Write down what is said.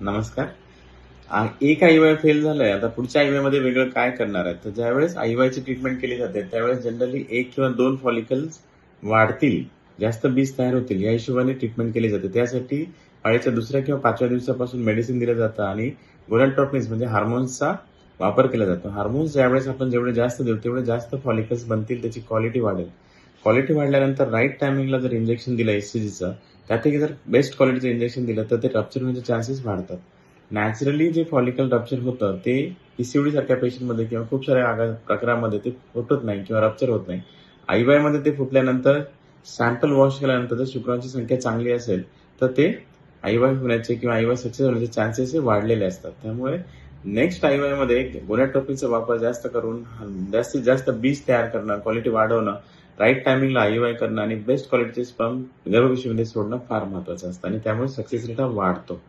नमस्कार. एक एक आईवाय फेल झालंय. आता पुढच्या आयमध्ये वेगळं काय करणार आहे? तर ज्यावेळेस आईवायची ट्रीटमेंट केली जाते त्यावेळेस जनरली एक किंवा दोन फॉलिकल्स वाढतील. जास्त बीज तयार होतील. या हिशोबाने ट्रीटमेंट केली जाते. त्यासाठी पाळीच्या दुसऱ्या किंवा पाचव्या दिवसापासून मेडिसिन दिलं जातं आणि गोलॅन्ट्रॉपिन्स म्हणजे हार्मोन्सचा वापर केला जातो. हार्मोन्स ज्यावेळेस आपण जेवढे जास्त देऊ तेवढे जास्त फॉलिकल्स बनतील त्याची क्वालिटी वाढेल. क्वालिटी वाढल्यानंतर राईट टायमिंगला जर इंजेक्शन दिलं एससीजीचं त्यापैकी जर बेस्ट क्वालिटीचं इंजेक्शन दिलं तर ते रप्चर होण्याचे चान्सेस वाढतात. नॅचरली जे फॉलिकल रप्चर होतं ते पीसीओडी सारख्या पेशंटमध्ये किंवा खूप साऱ्या आगा प्रकारामध्ये ते फुटत नाही किंवा रप्चर होत नाही. आईबाईमध्ये ते फुटल्यानंतर सॅम्पल वॉश केल्यानंतर जर शुक्रांची संख्या चांगली असेल तर ते आईवाय होण्याचे किंवा आईवाय सक्सेस होण्याचे चान्सेस हे वाढलेले असतात. त्यामुळे नेक्स्ट आईवायमध्ये टोपीचा वापर जास्त करून जास्तीत जास्त बीज तयार करणं क्वालिटी वाढवणं राईट टायमिंगला आईवाय करणं आणि बेस्ट क्वालिटीचे स्पर्म गर्भपिशवीमध्ये सोडणं फार महत्वाचं असतं आणि त्यामुळे सक्सेस रेट हा वाढतो.